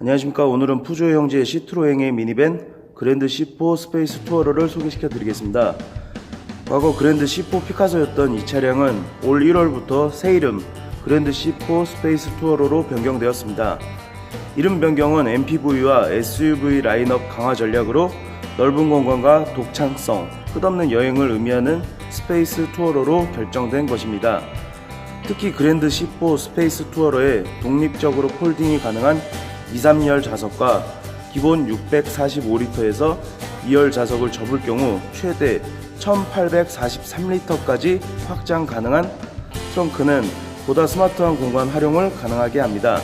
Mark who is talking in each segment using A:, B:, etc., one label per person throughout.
A: 안녕하십니까. 오늘은 푸조 형제 시트로행의 미니밴 그랜드 C4 스페이스 투어러를 소개시켜 드리겠습니다. 과거 그랜드 C4 피카소였던 이 차량은 올 1월부터 새 이름 그랜드 C4 스페이스 투어러로 변경되었습니다. 이름 변경은 MPV와 SUV 라인업 강화 전략으로 넓은 공간과 독창성, 끝없는 여행을 의미하는 스페이스 투어러로 결정된 것입니다. 특히 그랜드 C4 스페이스 투어러에 독립적으로 폴딩이 가능한 2, 3열 좌석과 기본 645리터에서 2열 좌석을 접을 경우 최대 1843리터까지 확장 가능한 트렁크는 보다 스마트한 공간 활용을 가능하게 합니다.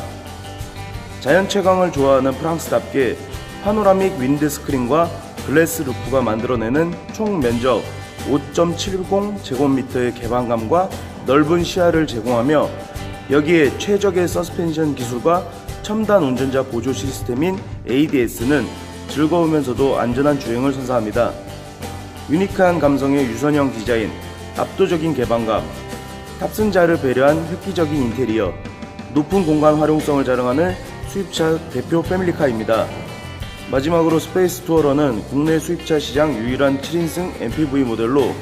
A: 자연 채광을 좋아하는 프랑스답게 파노라믹 윈드 스크린과 글래스 루프가 만들어내는 총 면적 5.70 제곱미터의 개방감과 넓은 시야를 제공하며 여기에 최적의 서스펜션 기술과 첨단 운전자 보조 시스템인 ADS는 즐거우면서도 안전한 주행을 선사합니다. 유니크한 감성의 유선형 디자인, 압도적인 개방감, 탑승자를 배려한 획기적인 인테리어, 높은 공간 활용성을 자랑하는 수입차 대표 패밀리카입니다. 마지막으로 스페이스 투어러는 국내 수입차 시장 유일한 7인승 MPV 모델로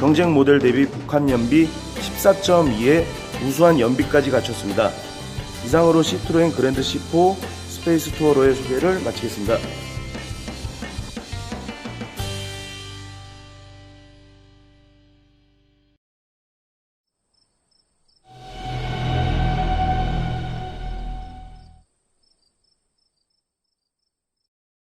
A: 경쟁 모델 대비 국한 연비 14.2의 우수한 연비까지 갖췄습니다. 이상으로 시트로엔 그랜드 C4 스페이스 투어러의 소개를 마치겠습니다.